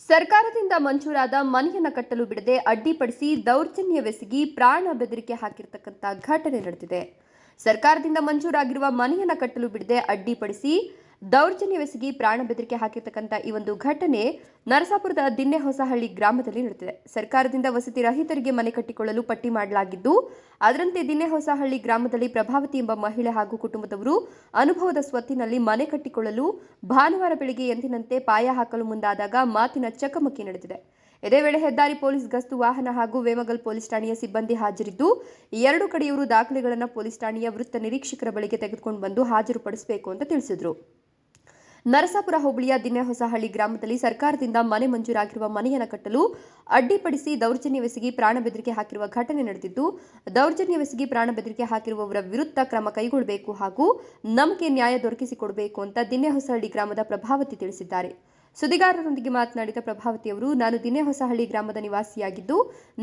ಸರ್ಕಾರದಿಂದ ಮಂಜೂರಾದ ಮನೆಯನ್ನು ಕಟ್ಟಲು ಬಿಡದೆ ಅಡ್ಡಿಪಡಿಸಿ ದೌರ್ಜನ್ಯವೆಸಗಿ ಪ್ರಾಣ ಬೆದರಿಕೆ ಹಾಕಿರ್ತಕ್ಕಂಥ ಘಟನೆ ನಡೆದಿದೆ. ಸರ್ಕಾರದಿಂದ ಮಂಜೂರಾಗಿರುವ ಮನೆಯನ್ನು ಕಟ್ಟಲು ಬಿಡದೆ ಅಡ್ಡಿಪಡಿಸಿ ದೌರ್ಜನ್ಯವೆಸಗಿ ಪ್ರಾಣ ಬೆದರಿಕೆ ಹಾಕಿರ್ತಕ್ಕಂಥ ಈ ಒಂದು ಘಟನೆ ನರಸಾಪುರದ ದಿನ್ನೆಹೊಸಹಳ್ಳಿ ಗ್ರಾಮದಲ್ಲಿ ನಡೆದಿದೆ. ಸರ್ಕಾರದಿಂದ ವಸತಿ ರಹಿತರಿಗೆ ಮನೆ ಕಟ್ಟಿಕೊಳ್ಳಲು ಪಟ್ಟಿ ಮಾಡಲಾಗಿದ್ದು, ಅದರಂತೆ ದಿನ್ನೆ ಹೊಸಹಳ್ಳಿ ಗ್ರಾಮದಲ್ಲಿ ಪ್ರಭಾವತಿ ಎಂಬ ಮಹಿಳೆ ಹಾಗೂ ಕುಟುಂಬದವರು ಅನುಭವದ ಸ್ವತ್ತಿನಲ್ಲಿ ಮನೆ ಕಟ್ಟಿಕೊಳ್ಳಲು ಭಾನುವಾರ ಬೆಳಿಗ್ಗೆ ಎಂದಿನಂತೆ ಪಾಯ ಹಾಕಲು ಮುಂದಾದಾಗ ಮಾತಿನ ಚಕಮಕಿ ನಡೆದಿದೆ. ಇದೇ ವೇಳೆ ಹೆದ್ದಾರಿ ಪೊಲೀಸ್ ಗಸ್ತು ವಾಹನ ಹಾಗೂ ವೇಮಗಲ್ ಪೊಲೀಸ್ ಠಾಣೆಯ ಸಿಬ್ಬಂದಿ ಹಾಜರಿದ್ದು, ಎರಡು ಕಡೆಯವರು ದಾಖಲೆಗಳನ್ನು ಪೊಲೀಸ್ ಠಾಣೆಯ ವೃತ್ತ ನಿರೀಕ್ಷಕರ ಬಳಿಗೆ ತೆಗೆದುಕೊಂಡು ಬಂದು ಹಾಜರುಪಡಿಸಬೇಕು ಅಂತ ತಿಳಿಸಿದರು. ನರಸಾಪುರ ಹೋಬಳಿಯ ದಿನ್ನೆಹೊಸಹಳ್ಳಿ ಗ್ರಾಮದಲ್ಲಿ ಸರ್ಕಾರದಿಂದ ಮನೆ ಮಂಜೂರಾಗಿರುವ ಮನೆಯನ್ನು ಕಟ್ಟಲು ಅಡ್ಡಿಪಡಿಸಿ ದೌರ್ಜನ್ಯವೆಸಗಿ ಪ್ರಾಣ ಬೆದರಿಕೆ ಹಾಕಿರುವ ಘಟನೆ ನಡೆದಿದ್ದು ದೌರ್ಜನ್ಯವೆಸಗಿ ಪ್ರಾಣ ಬೆದರಿಕೆ ಹಾಕಿರುವವರ ವಿರುದ್ಧ ಕ್ರಮ ಕೈಗೊಳ್ಳಬೇಕು ಹಾಗೂ ನಮಗೆ ನ್ಯಾಯ ದೊರಕಿಸಿಕೊಡಬೇಕು ಅಂತ ದಿನ್ನೆಹೊಸಹಳ್ಳಿ ಗ್ರಾಮದ ಪ್ರಭಾವತಿ ತಿಳಿಸಿದ್ದಾರೆ. ಸುದ್ದಿಗಾರರೊಂದಿಗೆ ಮಾತನಾಡಿದ ಪ್ರಭಾವತಿ ಅವರು, ನಾನು ದಿನೇ ಹೊಸಹಳ್ಳಿ ಗ್ರಾಮದ ನಿವಾಸಿಯಾಗಿದ್ದು,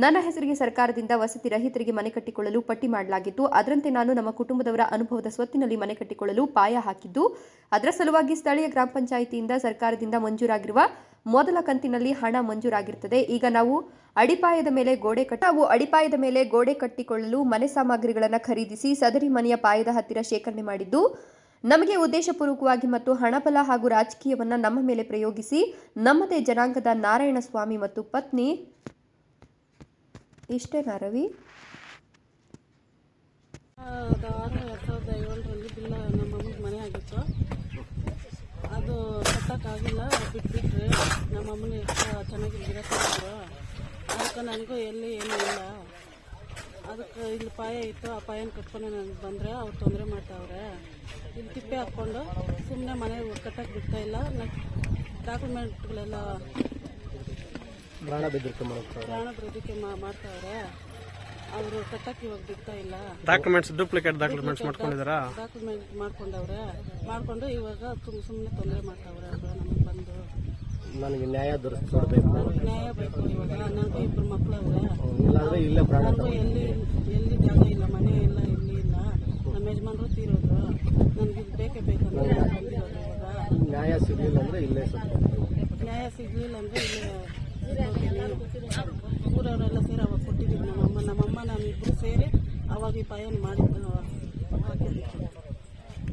ನನ್ನ ಹೆಸರಿಗೆ ಸರ್ಕಾರದಿಂದ ವಸತಿ ರಹಿತರಿಗೆ ಮನೆ ಕಟ್ಟಿಕೊಳ್ಳಲು ಪಟ್ಟಿ ಮಾಡಲಾಗಿತ್ತು. ಅದರಂತೆ ನಾನು ನಮ್ಮ ಕುಟುಂಬದವರ ಅನುಭವದ ಸ್ವತ್ತಿನಲ್ಲಿ ಮನೆ ಕಟ್ಟಿಕೊಳ್ಳಲು ಪಾಯ ಹಾಕಿದ್ದು, ಅದರ ಸಲುವಾಗಿ ಸ್ಥಳೀಯ ಗ್ರಾಮ ಪಂಚಾಯಿತಿಯಿಂದ ಸರ್ಕಾರದಿಂದ ಮಂಜೂರಾಗಿರುವ ಮೊದಲ ಕಂತಿನಲ್ಲಿ ಹಣ ಮಂಜೂರಾಗಿರುತ್ತದೆ ಈಗ ನಾವು ಅಡಿಪಾಯದ ಮೇಲೆ ಗೋಡೆ ಕಟ್ಟ, ನಾವು ಅಡಿಪಾಯದ ಮೇಲೆ ಗೋಡೆ ಕಟ್ಟಿಕೊಳ್ಳಲು ಮನೆ ಸಾಮಗ್ರಿಗಳನ್ನು ಖರೀದಿಸಿ ಸದರಿ ಮನೆಯ ಪಾಯದ ಹತ್ತಿರ ಶೇಖರಣೆ ಮಾಡಿದ್ದು ನಮಗೆ ಉದ್ದೇಶಪೂರ್ವಕವಾಗಿ ಮತ್ತು ಹಣಬಲ ಹಾಗೂ ರಾಜಕೀಯವನ್ನ ನಮ್ಮ ಮೇಲೆ ಪ್ರಯೋಗಿಸಿ, ನಮ್ಮದೇ ಜನಾಂಗದ ನಾರಾಯಣ ಸ್ವಾಮಿ ಮತ್ತು ಪತ್ನಿ ಇಷ್ಟೇನಾ ರವಿ? ಆರು ಏಳರಲ್ಲಿ ಬಿಲ್ಲ ನಮ್ಮ ಮನೆ ಆಗಿತ್ತು. ಅದು ಕಟ್ಟೋಕ್ಕಾಗಿಲ್ಲ ಬಿಟ್ಬಿಟ್ರೆ ನಮ್ಮ ಅಮ್ಮನ ಚೆನ್ನಾಗಿ ಗಿಡಕ್ಕಿದ್ರು ಅದಕ್ಕೆ ನನಗೂ ಎಲ್ಲಿ ಏನೂ ಇಲ್ಲ. ಅದಕ್ಕೆ ಇಲ್ಲಿ ಪಾಯ ಇತ್ತು ಆ ಪಾಯನ ಕಟ್ಕೊಂಡು ನನಗೆ ಬಂದರೆ ಅವ್ರು ತೊಂದರೆ ಮಾಡ್ತಾವ್ರೆ. ಇಲ್ಲಿ ತಿಪ್ಪೆ ಹಾಕ್ಕೊಂಡು ಸುಮ್ಮನೆ ಮನೆ ಕಟ್ಟಕ್ಕೆ ಬಿಡ್ತಾ ಇಲ್ಲ. ಡಾಕ್ಯುಮೆಂಟ್ಗಳೆಲ್ಲ ಪ್ರಾಣ ಬೆದರಿಕೆ ಪ್ರಾಣ ಬೆದರಿಕೆ ಮಾಡ್ತಾವ್ರೆ. ಅವರು ಕಟ್ಟಕ್ಕೆ ಇವಾಗ ಬಿಡ್ತಾ ಇಲ್ಲ. ಡಾಕ್ಯುಮೆಂಟ್ಸ್ ಡೂಪ್ಲಿಕೇಟ್ ಡಾಕ್ಯುಮೆಂಟ್ಸ್ ಮಾಡ್ಕೊಂಡಿದ್ದಾರಾ? ಡಾಕ್ಯುಮೆಂಟ್ ಮಾಡ್ಕೊಂಡವ್ರೆ. ಮಾಡ್ಕೊಂಡು ಇವಾಗ ಸುಮ್ ಸುಮ್ಮನೆ ತೊಂದರೆ ಮಾಡ್ತಾವ್ರೆ ಅದು ನಮಗೆ ಬಂದು. ನನಗೆ ನ್ಯಾಯ ದೊರಕಿಸ್ಕೊಡ್ಬೇಕು ನ್ಯಾಯ ಬೇಕು ಇವಾಗ. ನನಗೂ ಇಬ್ಬರು ಮಕ್ಕಳವ್ರೆ ಇಲ್ಲಾಂದ್ರೆ ಇಲ್ಲೇ ಪ್ರಾಣ ನನಗೂ ಎಲ್ಲಿ ಎಲ್ಲಿ ಜಾಗ ಇಲ್ಲ ಮನೆ ಇಲ್ಲ ಎಲ್ಲಿ ಇಲ್ಲ ನಮ್ಮ ಯಜಮಾನ್ರು ತೀರೋದ್ರು ನನಗೆ ಇದು ಬೇಕೇ ಬೇಕಂದ್ರೆ ನಾನು ಬಂದಿರೋದು ಇವಾಗ ನ್ಯಾಯ ಸಿಗಲಿಲ್ಲ ಅಂದ್ರೆ ಇಲ್ಲೇ ಸತ್ತು ನ್ಯಾಯ ಸಿಗ್ಲಿಲ್ಲ ಅಂದ್ರೆ ಇಲ್ಲೇ ಊರವರೆಲ್ಲ ಸೇರಿ ಅವಾಗ ಕೊಟ್ಟಿದ್ದೀವಿ. ನಮ್ಮಮ್ಮ ನಮ್ಮಮ್ಮ ನಾನು ಇಬ್ಬರು ಸೇರಿ ಅವಾಗ ಈ ಪಾಯನ ಮಾಡಿದ್ದು.